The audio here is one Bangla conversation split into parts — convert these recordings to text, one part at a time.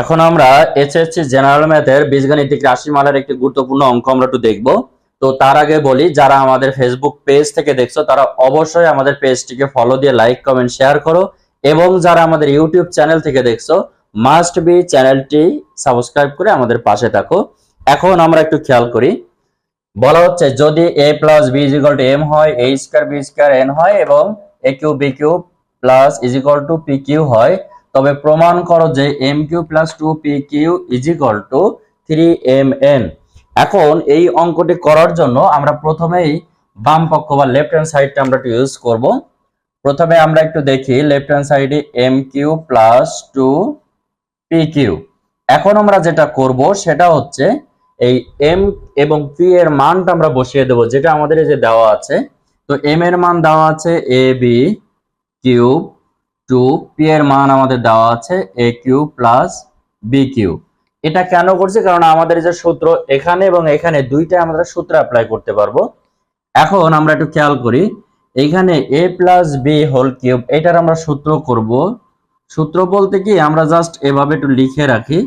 এখন আমরা এসএসসি জেনারেল ম্যাথের বীজগণিতিক রাশিমালার একটি গুরুত্বপূর্ণ অঙ্ক আমরা একটু দেখব। তো তার আগে বলি, যারা আমাদের ফেসবুক পেজ থেকে দেখছ, তারা অবশ্যই আমাদের পেজটিকে ফলো দিয়ে লাইক কমেন্ট শেয়ার করো এবং যারা আমাদের ইউটিউব চ্যানেল থেকে দেখছ মাস্ট বি চ্যানেলটি সাবস্ক্রাইব করে আমাদের পাশে থাকো। এখন আমরা একটু খেয়াল করি। বলা হচ্ছে, যদি A plus B is equal to M হয় A square B square N হয় এবং A cube B cube plus is equal to P cube হয় তবে প্রমাণ করো যে M cube plus two P cube is equal to three M N এখন এই অঙ্কটি করার জন্য আমরা প্রথমেই বাম পক্ষ বা লেফট হ্যান্ড সাইডটা আমরা একটু ইউজ করব। প্রথমে আমরা একটু দেখি লেফট হ্যান্ড সাইডে M cube plus two P cube এখন আমরা যেটা করব সেটা হচ্ছে এই এম এবং পি এর মানটা আমরা বসিয়ে দেবো, যেটা আমাদের এই যে দেওয়া আছে। তো এম এর মান দেওয়া আছে A B cube two P এর মান আমাদের দেওয়া আছে A cube plus B cube এটা কেন করছি? কারণ আমাদের যে সূত্র এখানে এবং এখানে দুইটা আমরা সূত্র অ্যাপ্লাই করতে পারব। এখন আমরা একটু খেয়াল করি এইখানে A plus B whole cube, এটার আমরা সূত্র করব। সূত্র বলতে কি? আমরা জাস্ট এভাবে একটু লিখে রাখি।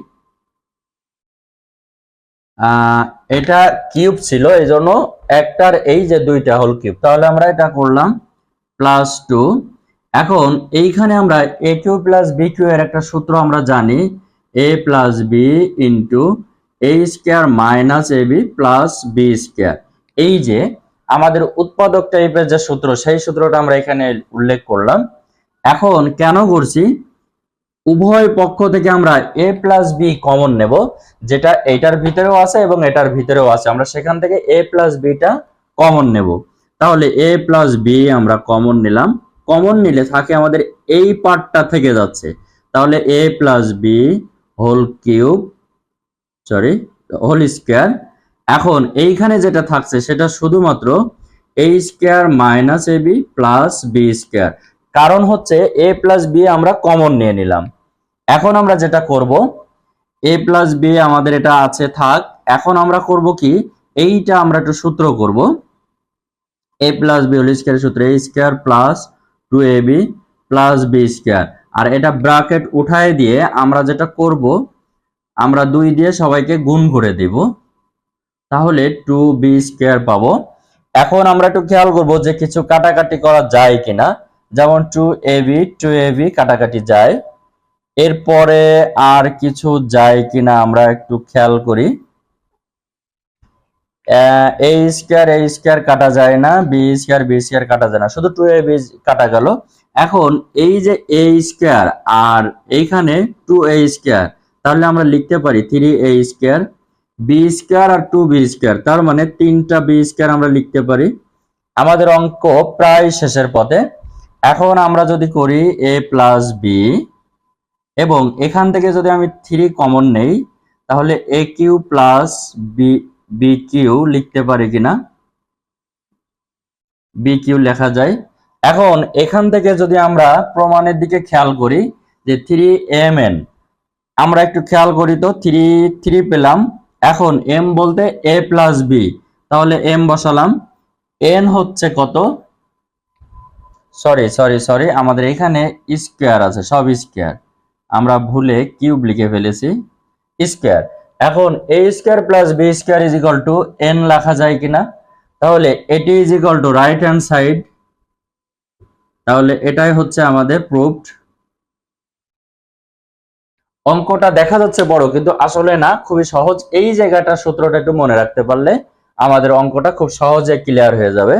এটা কিউব ছিল এই জন্য একটার এই যে দুইটা হোল কিউব। তাহলে আমরা এটা করলাম প্লাস টু এখন এইখানে আমরা A cube plus B cube এর একটা সূত্র আমরা জানি A plus B into A square minus A B plus B square এই যে আমাদের উৎপাদক টাইপের যে সূত্র, সেই সূত্রটা আমরা এখানে উল্লেখ করলাম। এখন কেন করছি? উভয় পক্ষ থেকে আমরা এ প্লাস বি কমন নেব, যেটা এটার ভিতরেও আছে এবং এটার ভিতরেও আছে। আমরা সেখান থেকে এ প্লাস বিটা কমন নেব। তাহলে এ প্লাস বি আমরা কমন নিলাম। কমন নিলে থাকে আমাদের এই পার্টটা থেকে যাচ্ছে। তাহলে A plus B whole cube sorry whole square এখন এইখানে যেটা থাকছে সেটা শুধুমাত্র A square minus A B plus B square কারণ হচ্ছে এ প্লাস বি আমরা কমন নিয়ে নিলাম। এখন আমরা যেটা করব এ প্লাস বি আমাদের এটা আছে, থাক। এখন আমরা করব কি, এইটা আমরা একটু সূত্র করব। A plus B whole square সূত্র A square plus two A B plus B square আর এটা ব্রাকেট উঠায় দিয়ে আমরা যেটা করব, আমরা দুই দিয়ে সবাইকে গুণ করে দেব। তাহলে টু বি স্কোয়ার পাবো। এখন আমরা একটু খেয়াল করব যে কিছু কাটাকাটি করা যায় কিনা। যেমন two A B two A B কাটাকাটি যায়। এরপরে আর কিছু যায় কিনা আমরা একটু খেয়াল করি। এ স্কোয়ার এ স্কোয়ার কাটা যায় না বি স্কোয়ার বি স্কোয়ার কাটা যায় না। শুধু টু এ বি কাটা গেল। এখন এই যে এ স্কোয়ার আর এইখানে টু এ স্কোয়ার তাহলে আমরা লিখতে পারি three A square B square R two B square তার মানে তিনটা বি স্কোয়ার আমরা লিখতে পারি। আমাদের অঙ্ক প্রায় শেষের পথে। এখন আমরা যদি করি এ প্লাস বি এবং এখান থেকে যদি আমি থ্রি কমন নেই, তাহলে A cube plus B B cube লিখতে পারি কিনা? বি কিউ লেখা যায়। এখন এখান থেকে যদি আমরা প্রমাণের দিকে খেয়াল করি যে থ্রি এম এন আমরা একটু খেয়াল করি তো থ্রি থ্রি পেলাম। এখন এম বলতে এ প্লাস বি তাহলে এম বসালাম। এন হচ্ছে কত? সরি সরি সরি আমাদের এখানে স্কোয়ার আছে, সব স্কোয়ার আমরা ভুলে কিউব লিখে ফেলেছি। স্কোয়ার এখন A square plus B square is equal to N লেখা যায় কিনা? তাহলে এটি is equal to right hand side তাহলে এটাই হচ্ছে আমাদের প্রুফড অঙ্কটা। দেখা যাচ্ছে বড়, কিন্তু আসলে না, খুবই সহজ। এই জায়গাটা সূত্রটা একটু মনে রাখতে পারলে আমাদের অঙ্কটা খুব সহজে ক্লিয়ার হয়ে যাবে।